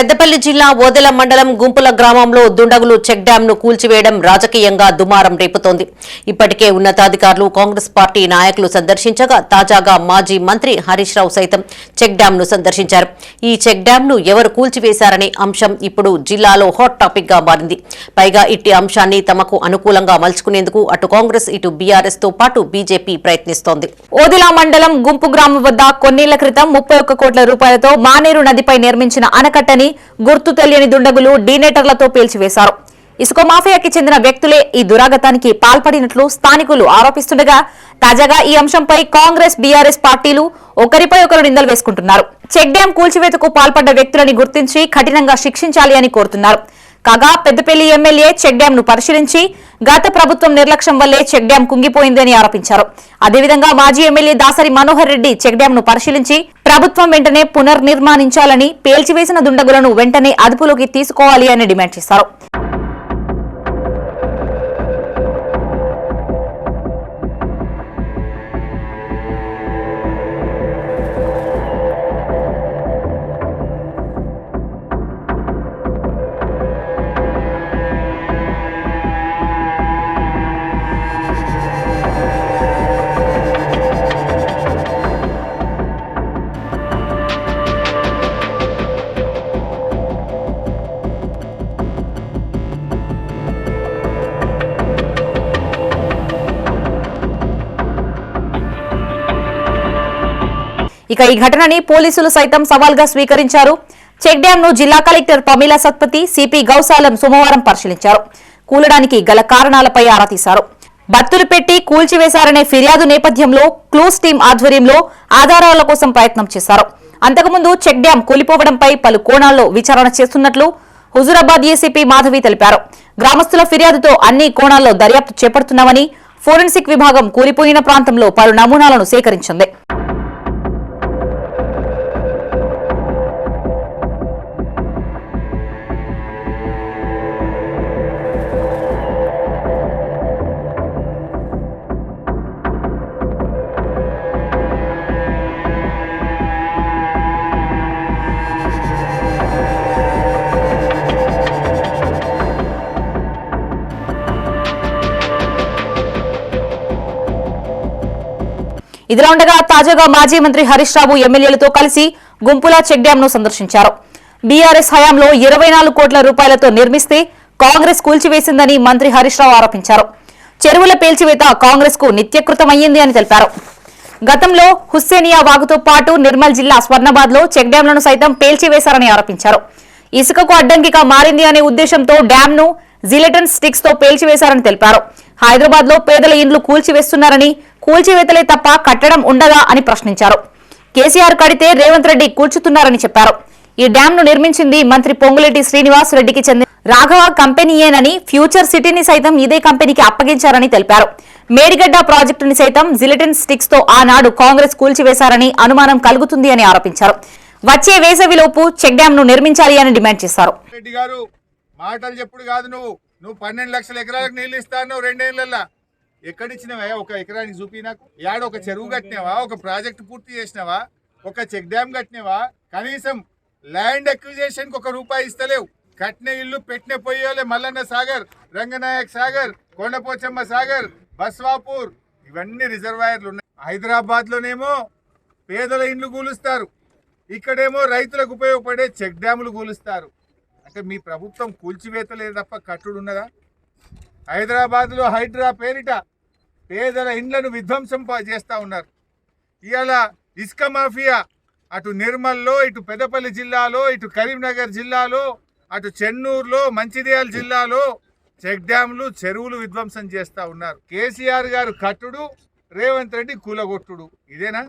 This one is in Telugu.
పెద్దపల్లి జిల్లా ఓదెల మండలం గుంపుల గ్రామంలో దుండగులు చెక్ డ్యాం ను కూల్చివేయడం రాజకీయంగా దుమారం రేపుతోంది. ఇప్పటికే ఉన్నతాధికారులు కాంగ్రెస్ పార్టీ నాయకులు సందర్శించగా తాజాగా మాజీ మంత్రి హరీష్ రావు సైతం చెక్ డ్యాం ను సందర్శించారు. ఈ చెక్ డ్యాం ను ఎవరు కూల్చివేశారనే అంశం ఇప్పుడు జిల్లాలో హాట్ టాపిక్గా మారింది. పైగా ఇట్టి అంశాన్ని తమకు అనుకూలంగా మలుచుకునేందుకు అటు కాంగ్రెస్ ఇటు బీఆర్ఎస్తో పాటు బీజేపీ ప్రయత్నిస్తోంది. ఓదెల మండలం గుంపు గ్రామం వద్ద కొన్నేళ్ళ క్రితం ముప్పై కోట్ల రూపాయలతో మానేరు నదిపై నిర్మించిన ఆనకట్టని గుర్తు తెలియని దుండగులు డీనేటర్లతో పేల్చివేశారు. ఇసుక మాఫియాకి చెందిన వ్యక్తులే ఈ దురాగతానికి పాల్పడినట్లు స్థానికులు ఆరోపిస్తుండగా తాజాగా ఈ అంశంపై కాంగ్రెస్ బీఆర్ఎస్ పార్టీలు ఒకరిపై ఒకరు నిందలు వేసుకుంటున్నారు. చెక్ డ్యాం కూల్చివేతకు పాల్పడ్డ వ్యక్తులని గుర్తించి కఠినంగా శిక్షించాలి అని కోరుతున్నారు. కాగా పెద్దపల్లి ఎమ్మెల్యే చెక్ డ్యాం ను పరిశీలించి గత ప్రభుత్వం నిర్లక్ష్యం వల్లే చెక్ డ్యాం కుంగిపోయిందని ఆరోపించారు. అదేవిధంగా మాజీ MLA Dasari Manohar Reddy check dam ను పరిశీలించి ప్రభుత్వం వెంటనే పునర్నిర్మాణించాలని పేల్చివేసిన దుండగులను వెంటనే అదుపులోకి తీసుకోవాలి అని డిమాండ్ చేశారు. ఇక ఈ ఘటనని పోలీసులు సైతం సవాల్గా స్వీకరించారు. చెక్ డ్యాంను జిల్లా కలెక్టర్ పమీలా సత్పతి సిపి గౌసాలం సోమవారం పరిశీలించారు. కూలడానికి గల కారణాలపై ఆరా తీశారు. బత్తులు పెట్టి కూల్చివేశారనే ఫిర్యాదు నేపథ్యంలో క్లూస్ టీం ఆధ్వర్యంలో ఆధారాల కోసం ప్రయత్నం చేశారు. అంతకుముందు చెక్ డ్యాం కూలిపోవడంపై పలు కోణాల్లో విచారణ చేస్తున్నట్లు హుజురాబాద్ ఏసీపీ మాధవి తెలిపారు. గ్రామస్తుల ఫిర్యాదుతో అన్ని కోణాల్లో దర్యాప్తు చేపడుతున్నామని ఫోరెన్సిక్ విభాగం కూలిపోయిన ప్రాంతంలో పలు నమూనాలను సేకరించింది. ఇదిలా ఉండగా తాజాగా మాజీ మంత్రి హరీష్ రావు ఎమ్మెల్యేలతో కలిసి గుంపుల చెక్ డ్యాం ను సందర్శించారు. బీఆర్ఎస్ హయాంలో ఇరవై నాలుగు కోట్ల రూపాయలతో నిర్మిస్తే కాంగ్రెస్ కూల్చివేసిందని మంత్రి హరీష్ రావు ఆరోపించారు. చెరువుల పేల్చివేత కాంగ్రెస్కు నిత్యకృతమయ్యింది అని తెలిపారు. గతంలో హుస్సేనియా వాగుతో పాటు నిర్మల్ జిల్లా స్వర్ణబాద్లో చెక్ డ్యాంలను సైతం పేల్చివేశారని ఆరోపించారు. ఇసుకకు అడ్డంకిగా మారింది అనే ఉద్దేశంతో డ్యాంను జిలెటన్ స్టిక్స్తో పేల్చివేశారని తెలిపారు. హైదరాబాద్లో పేదల ఇండ్లు కూల్చివేస్తున్నారని కూల్చివేతలే తప్ప కట్టడం ఉండదా అని ప్రశ్నించారు. కేసీఆర్ కడితే రేవంత్ రెడ్డి కూల్చుతున్నారని చెప్పారు. ఈ డ్యాంను నిర్మించింది మంత్రి పొంగులేటి శ్రీనివాస్ రెడ్డికి చెందిన రాఘవ కంపెనీయేనని ఫ్యూచర్ సిటీని సైతం ఇదే కంపెనీకి అప్పగించారని తెలిపారు. మేడిగడ్డ ప్రాజెక్టుని సైతం జిలిటిన్ స్టిక్స్తో ఆనాడు కాంగ్రెస్ కూల్చివేశారని అనుమానం కలుగుతుంది అని ఆరోపించారు. వచ్చే వేసవిలోపు చెక్ డ్యాంను నిర్మించాలి అని డిమాండ్ చేశారు. రెడ్డి గారు మాటలు చెప్పుడు కాదు నువ్వు. నువ్వు పన్నెండు లక్షల ఎకరాలకు నీళ్ళు ఇస్తాను రెండేళ్ళలో ఎక్కడిచ్చినవా? ఒక ఎకరానికి చూపినా యాడ ఒక చెరువు కట్టినావా? ఒక ప్రాజెక్ట్ పూర్తి చేసినావా? ఒక చెక్ డ్యామ్ కట్టినావా? కనీసం ల్యాండ్ అక్విజేషన్ ఒక రూపాయి ఇస్తలేవు. కట్టిన ఇల్లు పెట్టిన పొయ్యోలే మల్లన్న సాగర్ రంగనాయక్ సాగర్ కొండపోచమ్మ సాగర్ బస్వాపూర్ ఇవన్నీ రిజర్వాయర్లు ఉన్నాయి. హైదరాబాద్ లోనేమో పేదల ఇండ్లు కూలుస్తారు. ఇక్కడేమో రైతులకు ఉపయోగపడే చెక్ డ్యాములు కూలుస్తారు. అంటే మీ ప్రభుత్వం కూల్చివేతలేదు తప్ప కట్టుడు ఉన్నదా హైదరాబాద్లో హైడ్రా పేరిట పేదల ఇండ్లను విధ్వంసం చేస్తూ ఉన్నారు. ఇవాళ ఇసుక మాఫియా అటు నిర్మల్లో ఇటు పెద్దపల్లి జిల్లాలో ఇటు కరీంనగర్ జిల్లాలో అటు చెన్నూరులో మంచిర్యాల జిల్లాలో చెక్ డ్యాములు చెరువులు విధ్వంసం చేస్తూ ఉన్నారు. కేసీఆర్ గారు కట్టుడు రేవంత్ రెడ్డి కూలగొట్టుడు. ఇదేనా?